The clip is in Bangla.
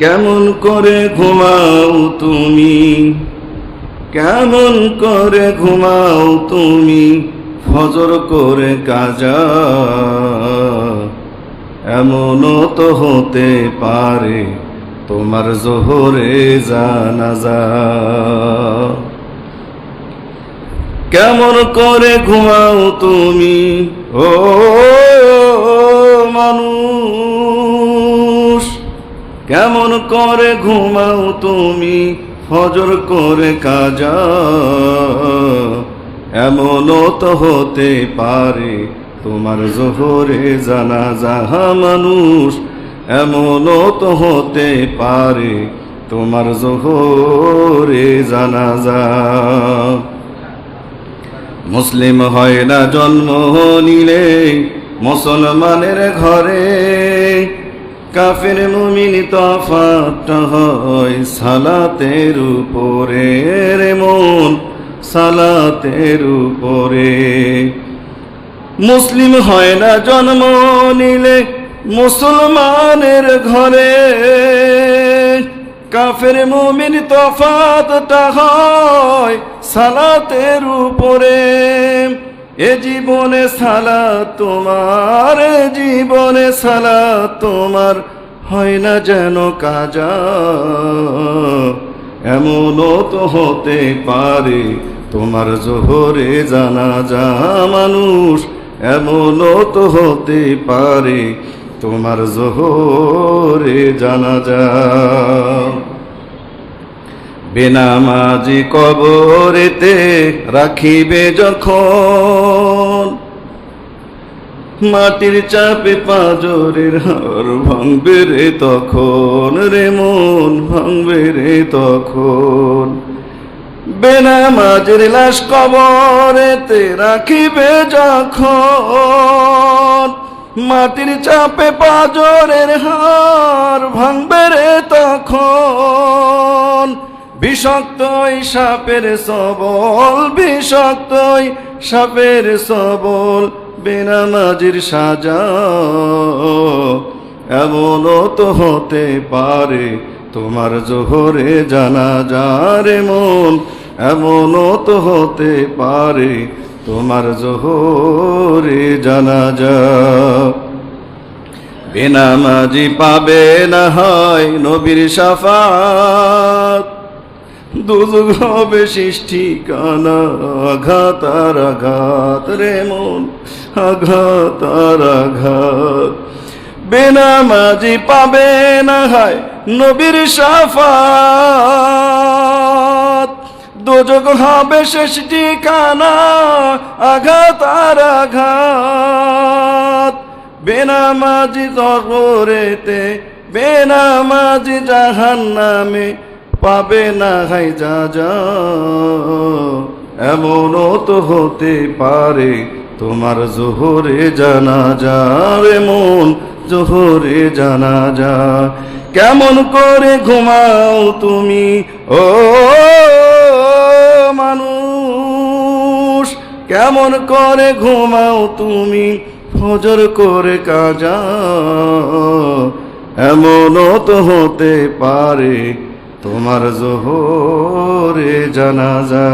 কেমন করে ঘুমাও তুমি? কেমন করে ঘুমাও তুমি? ফজর করে কাজা। এমনও তো হতে পারে তোমার জোহরে জানাজা। কেমন করে ঘুমাও তুমি? ও মানুষ। কেমন করে ঘুমাও তুমি? ফজর করে কাজা। এমনও তো হতে পারে তোমার জোহরে জানা যাহা মানুষ। এমনও তো হতে পারে তোমার জোহরে জানা যা মুসলিম হয় না জন্ম নিলে মুসলমানের ঘরে। কাফের মুমিন তফাতটা হয় সালাতের উপরে রে মন, সালাতের উপরে। মুসলিম হয় না জন্ম নিলে মুসলমানের ঘরে। কাফের মুমিন তফাতটা হয় সালাতের উপরে। এ জীবনে সালা তোমার, এ জীবনে সালা তোমার, হয় না যেন কাজা। এমনও তো হতে পারে তোমার জোহরে জানা যা মানুষ, এমনও তো হতে পারে তোমার জোহরে জানা যা বেনামাজি কবরেতে রাখিবে যখন, মাটির চাপে পাজরের হার ভাঙবে রে তখন, রে মন ভাঙবে রে তখন। বেনামাজের লাশ কবরেতে রাখিবে যখন, মাটির চাপে পাজরের হার ভাঙবে রে তখন। বিষাক্তই সাপের সবল বিষাক্তই সাপের সবল বেনামাজির সাজা। এমনও তো হতে পারে তোমার জোহরে জানা যারে মন। এমনও তো হতে পারে তোমার জোহরে জানা যা বেনামাজি পাবে না হয় নবীর সাফাত। দুযুগ হবে সৃষ্টি, কানা, আঘাত আর আঘাত রে মন, আঘাত আর আঘাত। বেনামাজি পাবে না হয় নবীর সাফাত। দুযোগ হবে শেষ ঠিকানা আঘাত আর আঘাত। বেনামাজি কবরেতে বেনামাজি জাহান নামে পাবে না হাই যা যা। এমনও তো হতে পারে তোমার জোহরে জানা যা রে মন, জোহরে জানা যা কেমন করে ঘুমাও তুমি? ও মানুষ, কেমন করে ঘুমাও তুমি? ফজর করে কাজা। এমনও তো হতে পারে তোমার জোহরে জানাজা।